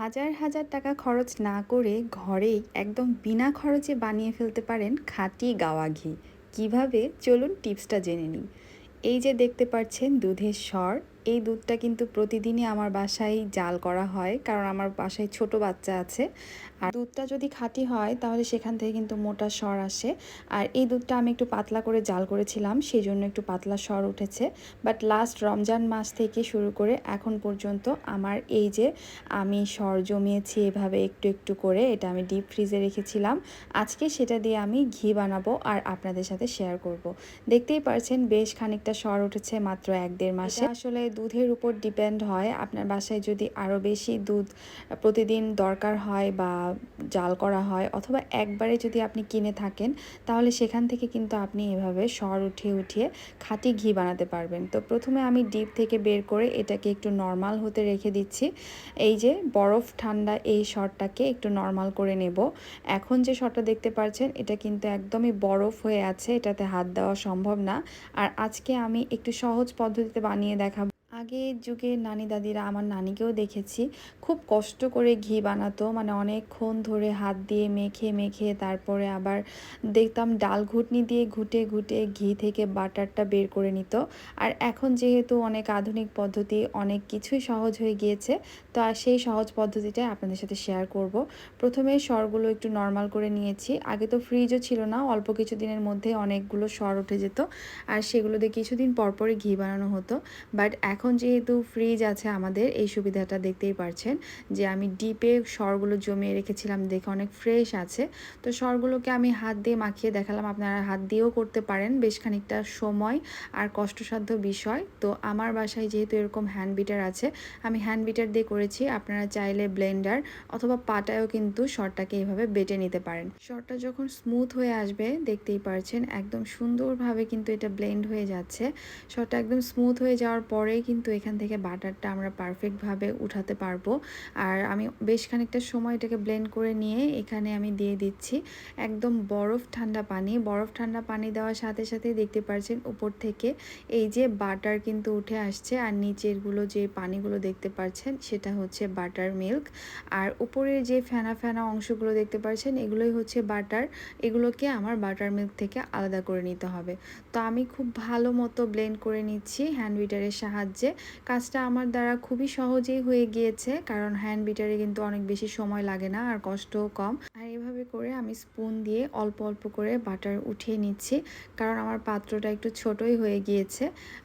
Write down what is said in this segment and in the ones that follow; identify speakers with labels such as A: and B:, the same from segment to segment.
A: হাজার হাজার টাকা খরচ না করে ঘরেই একদম বিনা খরচে বানিয়ে ফেলতে পারেন খাঁটি গাওয়া ঘি। কীভাবে? চলুন টিপসটা জেনে নিই। এই যে দেখতে পাচ্ছেন দুধের স্বর এই দুধটা কিন্তু প্রতিদিনই আমার বাসায় জাল করা হয়, কারণ আমার বাসায় ছোট বাচ্চা আছে। আর দুধটা যদি খাঁটি হয়, তাহলে সেখান থেকে কিন্তু মোটা স্বর আসে। আর এই দুধটা আমি একটু পাতলা করে জাল করেছিলাম সেই জন্য একটু পাতলা স্বর উঠেছে। বাট লাস্ট রমজান মাস থেকে শুরু করে এখন পর্যন্ত আমার এই যে আমি স্বর জমিয়েছি এভাবে একটু একটু করে, এটা আমি ডিপ ফ্রিজে রেখেছিলাম। আজকে সেটা দিয়ে আমি ঘি বানাবো আর আপনাদের সাথে শেয়ার করব। দেখতেই পারছেন, বেশ খানিকটা স্বর উঠেছে মাত্র এক দেড় মাসে। আসলে দুধের উপর ডিপেন্ড হয়। আপনার বাসায় যদি আরও বেশি দুধ প্রতিদিন দরকার হয় বা জাল করা হয় অথবা একবারে যদি আপনি কিনে থাকেন, তাহলে সেখান থেকে কিন্তু আপনি এভাবে সর উঠিয়ে উঠিয়ে খাঁটি ঘি বানাতে পারবেন। তো প্রথমে আমি ডিপ থেকে বের করে এটাকে একটু নর্মাল হতে রেখে দিচ্ছি। এই যে বরফ ঠান্ডা এই শরটাকে একটু নর্মাল করে নেব। এখন যে শরটা দেখতে পাচ্ছেন এটা কিন্তু একদমই বরফ হয়ে আছে, এটাতে হাত দেওয়া সম্ভব না। আর আজকে আমি একটু সহজ পদ্ধতিতে বানিয়ে দেখাবো আগের যুগে নানি দাদিরা আমার নানিকেও দেখেছি। খুব কষ্ট করে ঘি বানাতো মানে অনেকক্ষণ ধরে হাত দিয়ে মেখে মেখে তারপরে আবার দেখতাম ডাল ঘুটনি দিয়ে ঘুটে ঘুটে ঘি থেকে বাটারটা বের করে নিত। আর এখন যেহেতু অনেক আধুনিক পদ্ধতি, অনেক কিছুই সহজ হয়ে গিয়েছে, তো আর সেই সহজ পদ্ধতিটাই আপনাদের সাথে শেয়ার করব। প্রথমে স্বরগুলো একটু নর্মাল করে নিয়েছি। আগে তো ফ্রিজও ছিল না, অল্প কিছু দিনের মধ্যে অনেকগুলো স্বর উঠে যেত। আর সেগুলো দিয়ে কিছুদিন পরপরই ঘি বানানো হতো। বাট এখন এখন যেহেতু ফ্রিজ আছে আমাদের, এই সুবিধাটা দেখতেই পারছেন যে আমি ডিপে সরগুলো জমিয়ে রেখেছিলাম, দেখে অনেক ফ্রেশ আছে। তো সরগুলোকে আমি হাত দিয়ে মাখিয়ে দেখালাম, আপনারা হাত দিয়েও করতে পারেন, বেশ খানিকটা সময় আর কষ্টসাধ্য বিষয়। তো আমার বাসায় যেহেতু এরকম হ্যান্ড বিটার আছে, আমি হ্যান্ড বিটার দিয়ে করেছি, আপনারা চাইলে ব্লেন্ডার অথবা পাটায়ও কিন্তু শরটাকে এইভাবে বেটে নিতে পারেন। শরটা যখন স্মুথ হয়ে আসবে, দেখতেই পারছেন, একদম সুন্দরভাবে কিন্তু এটা ব্লেন্ড হয়ে যাচ্ছে। শরটা একদম স্মুথ হয়ে যাওয়ার পরেই কিন্তু কিন্তু এখান থেকে বাটারটা আমরা পারফেক্টভাবে উঠাতে পারব। আর আমি বেশ খানিকটা সময় এটাকে ব্লেন্ড করে নিয়ে এখানে আমি দিয়ে দিচ্ছি একদম বরফ ঠান্ডা পানি। বরফ ঠান্ডা পানি দেওয়ার সাথে সাথে দেখতে পাচ্ছেন উপর থেকে এই যে বাটার কিন্তু উঠে আসছে। আর নিচেরগুলো যে পানিগুলো দেখতে পাচ্ছেন সেটা হচ্ছে বাটার মিল্ক। আর উপরের যে ফেনা ফেনা অংশগুলো দেখতে পাচ্ছেন এগুলোই হচ্ছে বাটার। এগুলোকে আমার বাটার মিল্ক থেকে আলাদা করে নিতে হবে। তো আমি খুব ভালো মতো ব্লেন্ড করে নিচ্ছি হ্যান্ড উইটারের সাহায্যে। কাজটা আমার দ্বারা খুবই সহজেই হয়ে গিয়েছে, কারণ হ্যান্ড বিটারে কিন্তু অনেক বেশি সময় লাগে না আর কষ্টও কম। আর এভাবে করে আমি স্পুন দিয়ে অল্প অল্প করে বাটার উঠিয়ে নিচ্ছি, কারণ আমার পাত্রটা একটু ছোটই হয়ে গিয়েছে।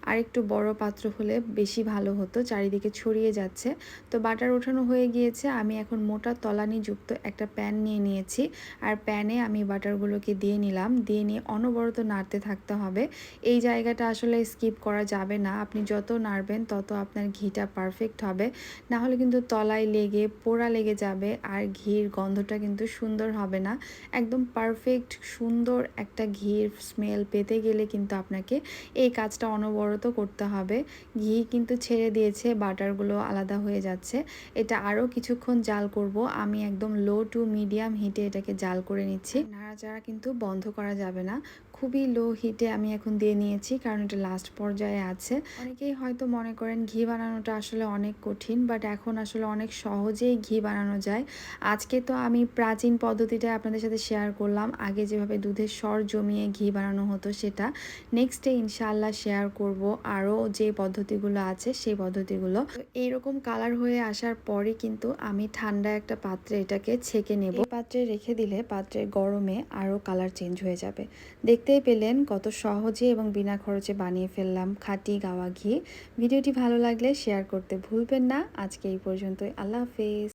A: আর একটু বড় পাত্র হলে বেশি ভালো হতো, চারিদিকে ছড়িয়ে যাচ্ছে। তো বাটার ওঠানো হয়ে গিয়েছে, আমি এখন মোটা তলানি যুক্ত একটা প্যান নিয়ে নিয়েছি। আর প্যানে আমি বাটারগুলোকে দিয়ে নিলাম, দিয়ে নিয়ে অনবরত নাড়তে থাকতে হবে। এই জায়গাটা আসলে স্কিপ করা যাবে না, আপনি যত নাড়বেন তত আপনার ঘিটা পারফেক্ট হবে। না হলে কিন্তু তলায় লেগে, পোড়া লেগে যাবে আর ঘির গন্ধটা কিন্তু সুন্দর হবে না। একদম পারফেক্ট সুন্দর একটা ঘির স্মেল পেতে গেলে কিন্তু আপনাকে এই কাজটা অনবরত করতে হবে। ঘি কিন্তু ছেড়ে দিয়েছে, বাটারগুলো আলাদা হয়ে যাচ্ছে। এটা আরও কিছুক্ষণ জাল করব। আমি একদম লো টু মিডিয়াম হিটে এটাকে জাল করে নিচ্ছি। নাড়াচাড়া কিন্তু বন্ধ করা যাবে না। খুবই লো হিটে আমি এখন দিয়ে নিয়েছি, কারণ এটা লাস্ট পর্যায়ে আছে। অনেকেই হয়তো মনে করেন ঘি বানানোটা আসলে অনেক কঠিন বাট এখন আসলে অনেক সহজেই ঘি বানানো যায়। আজকে তো আমি প্রাচীন পদ্ধতিটা আপনাদের সাথে শেয়ার করলাম। আগে যেভাবে দুধের স্বর জমিয়ে ঘি বানানো হতো সেটা নেক্সট ডে ইনশাআল্লাহ শেয়ার করব। আরও যে পদ্ধতিগুলো আছে সেই পদ্ধতিগুলো। এইরকম কালার হয়ে আসার পরে কিন্তু আমি ঠান্ডা একটা পাত্রে এটাকে ছেঁকে নেব। পাত্রে রেখে দিলে পাত্রের গরমে আরও কালার চেঞ্জ হয়ে যাবে। দেখতেই পেলেন কত সহজে এবং বিনা খরচে বানিয়ে ফেললাম খাঁটি গাওয়া ঘি। ভিডিওটি ভালো লাগলে শেয়ার করতে ভুলবেন না। আজকে এই পর্যন্তই। আল্লাহ হাফেজ।